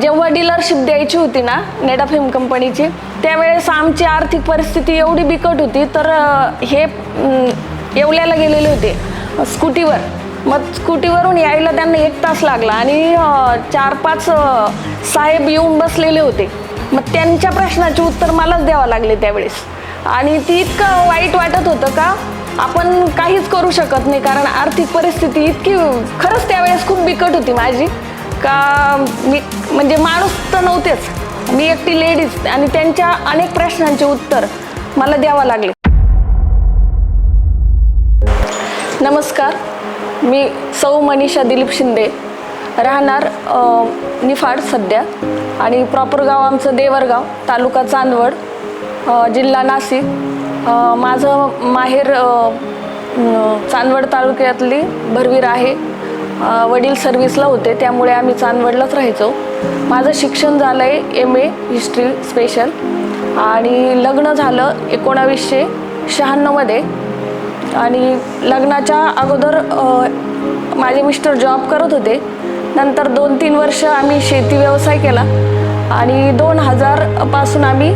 जेव्हा डीलरशिप द्यायची होती ना नेडा फेम कंपनीची त्यावेळेस आमची आर्थिक परिस्थिती एवढी बिकट होती तर हे येवल्याला गेलेले होते. स्कूटीवर. मग स्कूटीवरून यायला त्यांना एक तास लागला आणि चार पाच साहेब येऊन बसलेले होते. मग त्यांच्या प्रश्नाचे उत्तर मलाच द्यावं लागले त्यावेळेस. आणि ती इतकं वाईट वाटत होतं का आपण काहीच करू शकत नाही कारण आर्थिक परिस्थिती इतकी खरंच त्यावेळेस खूप बिकट होती माझी. का मी म्हणजे माणूस तर नव्हतेच. मी एकटी लेडीज आणि त्यांच्या अनेक प्रश्नांचे उत्तर मला द्यावं लागले. नमस्कार मी सौ मनीषा दिलीप शिंदे. राहणार निफाड सध्या आणि प्रॉपर गाव आमचं देवरगाव तालुका चांदवड जिल्हा नाशिक. माझं माहेर चांदवड तालुक्यातली भरवीर आहे. वडील सर्व्हिसला होते. त्यामुळे आम्ही चांदवडलाच राहायचो. माझं शिक्षण झालं आहे एम ए हिस्ट्री स्पेशल आणि लग्न झालं एकोणावीसशे शहाण्णवमध्ये. आणि लग्नाच्या अगोदर माझे मिस्टर जॉब करत होते. नंतर दोन तीन वर्ष आम्ही शेती व्यवसाय केला. आणि दोन हजारपासून आम्ही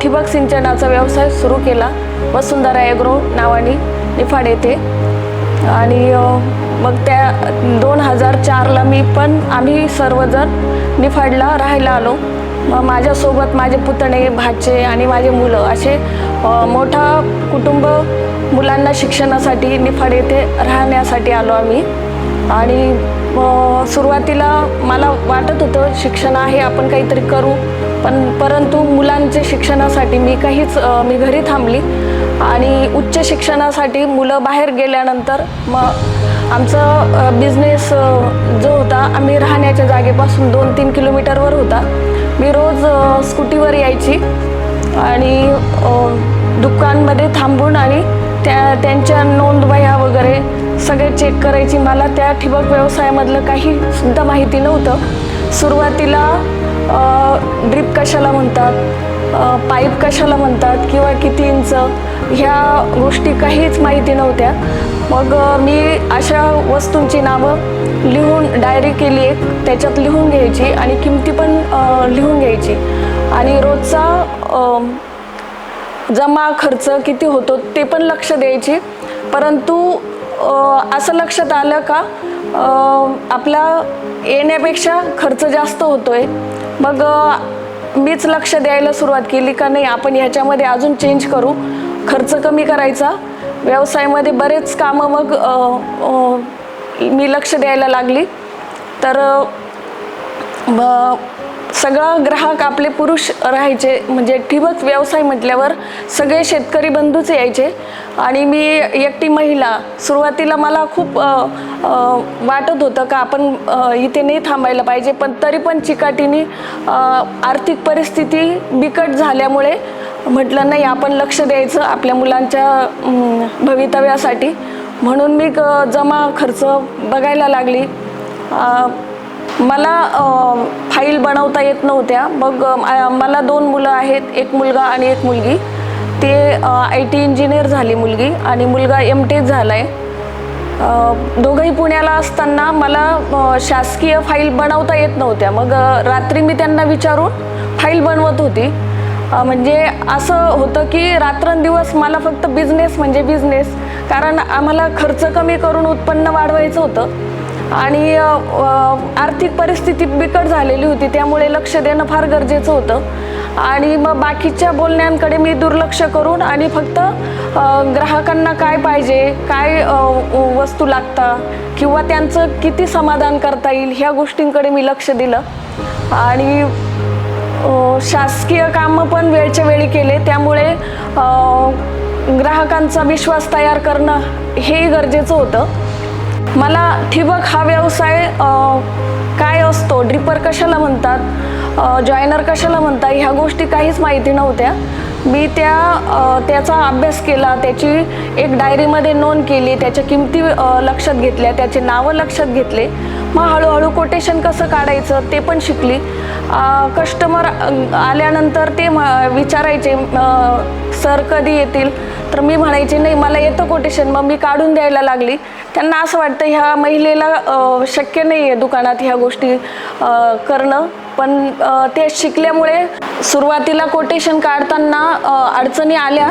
ठिबक सिंचनाचा व्यवसाय सुरू केला. वसुंधरा ॲग्रो नावाने निफाड येथे. आणि मग त्या दोन हजार चारला मी पण आम्ही सर्वजण निफाडला राहायला आलो. मग माझ्यासोबत माझे पुतणे भाचे आणि माझे मुलं असे मोठा कुटुंब मुलांना शिक्षणासाठी निफाड येथे राहण्यासाठी आलो आम्ही. आणि सुरुवातीला मला वाटत होतं शिक्षण आहे आपण काहीतरी करू. पण परंतु मुलांचे शिक्षणासाठी मी काहीच मी घरी थांबली. आणि उच्च शिक्षणासाठी मुलं बाहेर गेल्यानंतर मग आमचं बिझनेस जो होता आम्ही राहण्याच्या जागेपासून दोन तीन किलोमीटरवर होता. मी रोज स्कूटीवर यायची आणि दुकानमध्ये थांबून आणि त्या त्यांच्या नोंदवह्या वगैरे सगळे चेक करायची. मला त्या ठिबक व्यवसायामधलं काही सुद्धा माहिती नव्हतं. सुरुवातीला ड्रीप कशाला म्हणतात पाईप कशाला म्हणतात किंवा किती इंच ह्या गोष्टी काहीच माहिती नव्हत्या. मग मी अशा वस्तूंची नावं लिहून डायरी केली एक. त्याच्यात लिहून घ्यायची आणि किमती पण लिहून घ्यायची. आणि रोजचा जमा खर्च किती होतो ते पण लक्ष द्यायची. परंतु असं लक्षात आलं का आपला येण्यापेक्षा खर्च जास्त होतोय. मग मीच लक्ष द्यायला सुरुवात केली का नाही आपण ह्याच्यामध्ये अजून चेंज करू. खर्च कमी करायचा. व्यवसायामध्ये बरेच कामं मग मी लक्ष द्यायला लागली. तर अ, सगळं ग्राहक आपले पुरुष राहायचे. म्हणजे ठिबक व्यवसाय म्हटल्यावर सगळे शेतकरी बंधूच यायचे. आणि मी एकटी महिला सुरुवातीला मला खूप वाटत होतं का आपण इथे नाही थांबायला पाहिजे. पण तरी पण चिकाटीने आर्थिक परिस्थिती बिकट झाल्यामुळे म्हटलं नाही आपण लक्ष द्यायचं आपल्या मुलांच्या भवितव्यासाठी. म्हणून मी क- जमा खर्च बघायला लागली. मला फाईल बनवता येत नव्हत्या. मग मला दोन मुलं आहेत एक मुलगा आणि एक मुलगी. ते आय टी इंजिनियर झाली मुलगी आणि मुलगा एम टेक झाला आहे दोघंही पुण्याला असताना मला शासकीय फाईल बनवता येत नव्हत्या. मग रात्री मी त्यांना विचारून फाईल बनवत होती. म्हणजे असं होतं की रात्रंदिवस मला फक्त बिझनेस म्हणजे बिझनेस कारण आम्हाला खर्च कमी करून उत्पन्न वाढवायचं होतं. आणि आर्थिक परिस्थिती बिकट झालेली होती त्यामुळे लक्ष देणं फार गरजेचं होतं. आणि मग बाकीच्या बोलण्यांकडे मी दुर्लक्ष करून आणि फक्त ग्राहकांना काय पाहिजे काय वस्तू लागता किंवा त्यांचं किती समाधान करता येईल ह्या गोष्टींकडे मी लक्ष दिलं. आणि शासकीय कामं पण वेळच्या वेळी केले. त्यामुळे ग्राहकांचा विश्वास तयार करणं हेही गरजेचं होतं. मला ठिबक हा व्यवसाय काय असतो? ड्रिपर कशाला म्हणतात? जॉयनर कशाला म्हणतात? ह्या गोष्टी काहीच माहिती नव्हत्या. मी त्या त्याचा अभ्यास केला त्याची एक डायरीमध्ये नोंद केली त्याच्या किमती लक्षात घेतल्या त्याचे नावं लक्षात घेतले. मग हळूहळू कोटेशन कसं काढायचं ते पण शिकली. कस्टमर आल्यानंतर ते म विचारायचे सर कधी येतील? तर मी म्हणायचे नाही मला येतं कोटेशन मग मी काढून द्यायला लागली. त्यांना असं वाटतं ह्या महिलेला शक्य नाही आहे दुकानात ह्या गोष्टी करणं. पण ते शिकल्यामुळे सुरुवातीला कोटेशन काढताना अडचणी आल्या.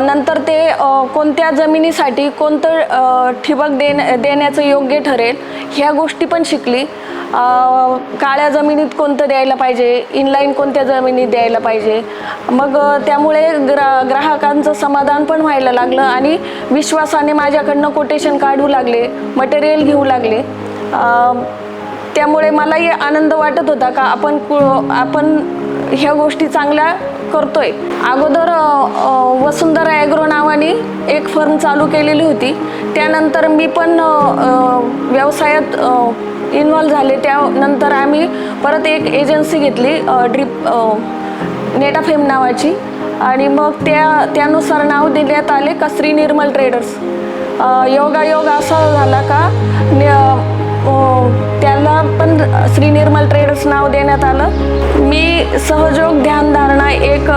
नंतर ते कोणत्या जमिनीसाठी कोणतं ठिबक देण देण्याचं योग्य ठरेल ह्या गोष्टी पण शिकली. काळ्या जमिनीत कोणतं द्यायला पाहिजे? इनलाईन कोणत्या जमिनीत द्यायला पाहिजे? मग त्यामुळे ग्रा ग्राहकांचं समाधान पण व्हायला लागलं आणि विश्वासाने माझ्याकडनं कोटेशन काढू लागले मटेरियल घेऊ लागले. त्यामुळे मलाही आनंद वाटत होता का आपण कु- आपण ह्या गोष्टी चांगल्या करतोय. अगोदर वसुंधरा ॲग्रो नावाने एक फर्म चालू केलेली होती. त्यानंतर मी पण व्यवसायात इन्व्हॉल्व झाले. त्यानंतर आम्ही परत एक एजन्सी घेतली ड्रिप नेटाफेम नावाची. आणि मग त्या त्यानुसार नाव देण्यात आले का श्री निर्मल ट्रेडर्स योगायोग असा झाला का हो, त्याला पण श्री निर्मल ट्रेडर्स नाव देण्यात आलं. मी सहयोग ध्यानधारणा एक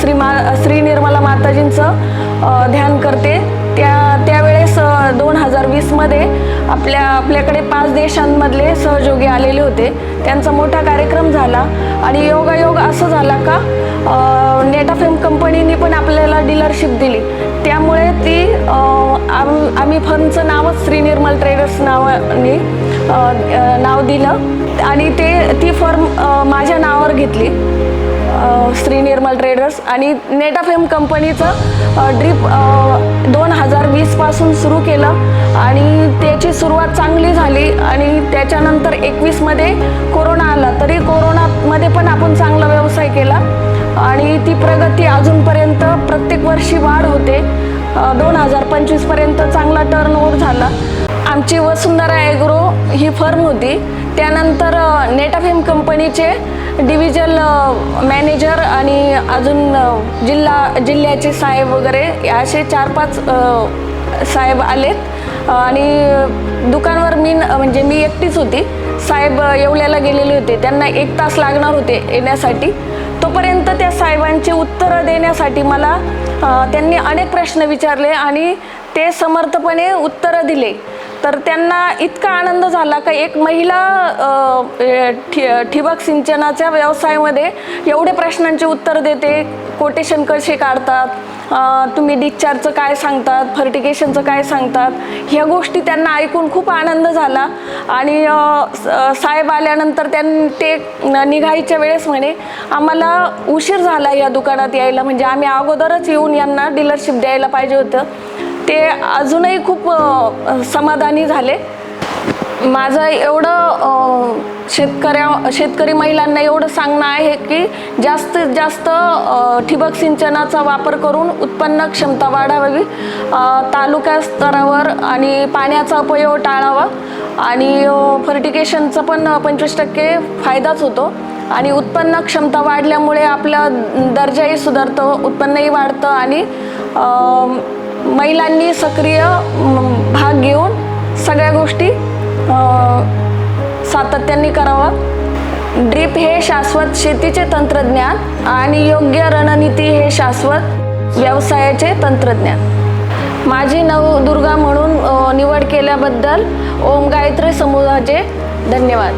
श्री मा श्री निर्मला माताजींचं ध्यान करते. त्या त्यावेळेस दोन हजार वीसमध्ये आपल्या आपल्याकडे पाच देशांमधले सहयोगी आलेले होते. त्यांचा मोठा कार्यक्रम झाला. आणि योगायोग असं झाला का नेटाफेम कंपनीने पण आपल्याला डीलरशिप दिली. त्यामुळे ती आम- आम्ही फर्मचं नावच श्री निर्मल ट्रेडर्स नावाने नाव दिलं. आणि ते ती फर्म माझ्या नावावर घेतली. श्री निर्मल ट्रेडर्स आणि नेटाफेम कंपनीचं ड्रीप दोन हजार वीसपासून सुरू केलं आणि त्याची सुरुवात चांगली झाली आणि त्याच्यानंतर एकवीसमध्ये कोरोना आला. तरी कोरोनामध्ये पण आपण चांगला व्यवसाय केला आणि ती प्रगती अजूनपर्यंत प्रत्येक वर्षी वाढ होते. दोन हजार पंचवीसपर्यंत चांगला टर्नओव्हर झाला. आमची वसुंधरा ॲग्रो ही फर्म होती. त्यानंतर नेटाफेम कंपनीचे डिव्हिजन मॅनेजर आणि अजून जिल्हा जिल्ह्याचे साहेब वगैरे असे चार पाच साहेब आलेत. आणि दुकानवर मी न- म्हणजे मी एकटीच होती. साहेब येवल्याला गेलेले होते. त्यांना एक तास लागणार होते येण्यासाठी. तोपर्यंत त्या साहेबांची उत्तरं देण्यासाठी मला त्यांनी अनेक प्रश्न विचारले आणि ते समर्थपणे उत्तरं दिले. तर त्यांना इतका आनंद झाला का एक महिला ठि ठिबक सिंचनाच्या व्यवसायामध्ये एवढे प्रश्नांचे उत्तर देते. कोटेशन कसे काढतात? तुम्ही डिस्चार्जचं काय सांगतात? फर्टिगेशनचं काय सांगतात? ह्या गोष्टी त्यांना ऐकून खूप आनंद झाला. आणि साहेब आल्यानंतर त्यां ते निघायच्या वेळेस म्हणे आम्हाला उशीर झाला या दुकानात यायला. म्हणजे आम्ही अगोदरच येऊन यांना डीलरशिप द्यायला पाहिजे होतं. ते अजूनही खूप समाधानी झाले. माझं एवढं शेतकऱ्या शेतकरी महिलांना एवढं सांगणं आहे की जास्तीत जास्त ठिबक सिंचनाचा वापर करून उत्पन्न क्षमता वाढावी. तालुका स्तरावर आणि पाण्याचा उपयोग टाळावा. आणि फर्टिकेशनचं पण पंचवीस टक्के फायदाच होतो. आणि उत्पन्न क्षमता वाढल्यामुळे आपला दर्जाही सुधारतो उत्पन्नही वाढतं आणि महिलांनी सक्रिय भाग घेऊन सगळ्या गोष्टी सातत्याने करावा ड्रीप हे शाश्वत शेतीचे तंत्रज्ञान आणि योग्य रणनीती हे शाश्वत व्यवसायाचे तंत्रज्ञान. माझी नवदुर्गा म्हणून निवड केल्याबद्दल ओम गायत्री समूहाचे धन्यवाद.